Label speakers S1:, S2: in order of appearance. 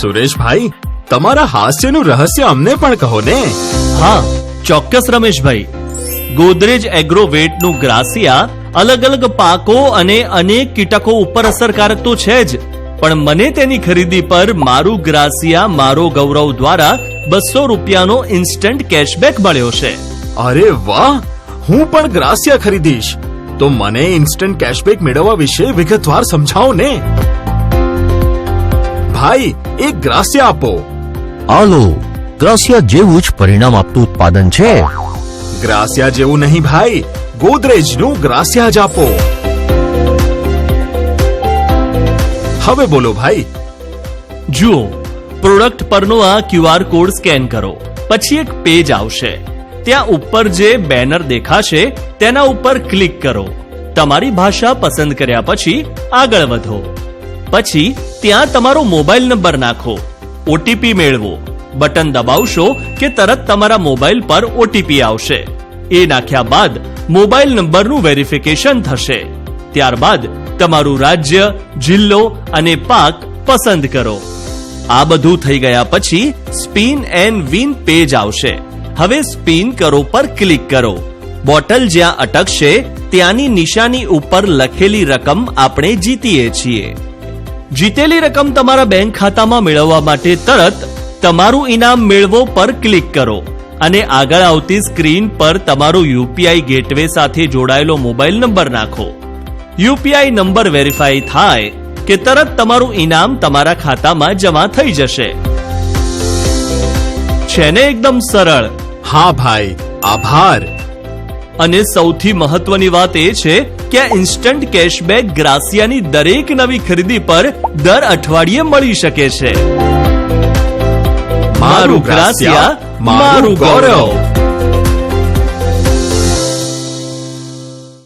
S1: સુરેશભાઈ તમારા હાસ્યનું રહસ્ય અમને પણ કહો ને.
S2: હા ચોક્કસ રમેશભાઈ. ગોદરેજ એગ્રોવેટનું ગ્રાસિયા અલગ અલગ પાકો અને અનેક કીટકો ઉપર અસરકારક તો છે જ પણ મને તેની ખરીદી પર મારું ગ્રાસિયા મારો ગૌરવ દ્વારા બસો રૂપિયાનો ઇન્સ્ટન્ટ કેશબેક મળ્યો છે.
S1: અરે વાહ! હું પણ ગ્રાસિયા ખરીદીશ. તો મને ઇન્સ્ટન્ટ કેશબેક મેળવવા વિશે વિગતવાર સમજાવો ને. ભાઈ એક ગ્રાસિયા આપો.
S3: આલો ગ્રાસિયા જેવું જ પરિણામ આપતું ઉત્પાદન છે.
S1: ગ્રાસિયા જેવું નહીં ભાઈ ગોદરેજનું ગ્રાસિયા જ આપો. હવે બોલો ભાઈ.
S2: જુઓ પ્રોડક્ટ પરનો આ ક્યુઆર કોડ સ્કેન કરો. પછી એક પેજ આવશે. ત્યાં ઉપર જે બેનર દેખાશે તેના ઉપર ક્લિક કરો. તમારી ભાષા પસંદ કર્યા પછી આગળ વધો. પછી ત્યાં તમારો મોબાઈલ નંબર નાખો ઓટીપી મેળવો. બટન દબાવશો કે તરત તમારા મોબાઈલ પર ઓટીપી આવશે. એ નાખ્યા બાદ મોબાઈલ નંબરનું વેરિફિકેશન થશે. ત્યારબાદ તમારું રાજ્ય, જિલ્લો અને પાક પસંદ કરો. આ બધું થઈ ગયા પછી સ્પિન એન્ડ વિન પેજ આવશે. હવે સ્પિન કરો પર ક્લિક કરો. બોટલ જ્યાં અટકશે, ત્યાંની નિશાની ઉપર લખેલી રકમ આપણે જીતીએ છીએ. જીતેલી રકમ તમારા બેંક ખાતામાં મેળવવા માટે તરત તમારું ઇનામ મેળવો પર ક્લિક કરો અને આગળ આવતી સ્ક્રીન પર તમારો યુપીઆઈ ગેટવે સાથે જોડાયેલો મોબાઈલ નંબર નાખો. યુપીઆઈ નંબર વેરીફાઈ થાય કે તરત તમારું ઇનામ તમારા ખાતામાં જમા થઈ જશે. છે ને એકદમ સરળ?
S1: હા ભાઈ, આભાર.
S2: અને સૌથી મહત્વની વાત એ છે કે આ ઇન્સ્ટન્ટ કેશબેક ગ્રાસિયાની દરેક નવી ખરીદી પર દર અઠવાડિયે મળી શકે છે. મારું ગ્રાસિયા મારું ગૌરવ.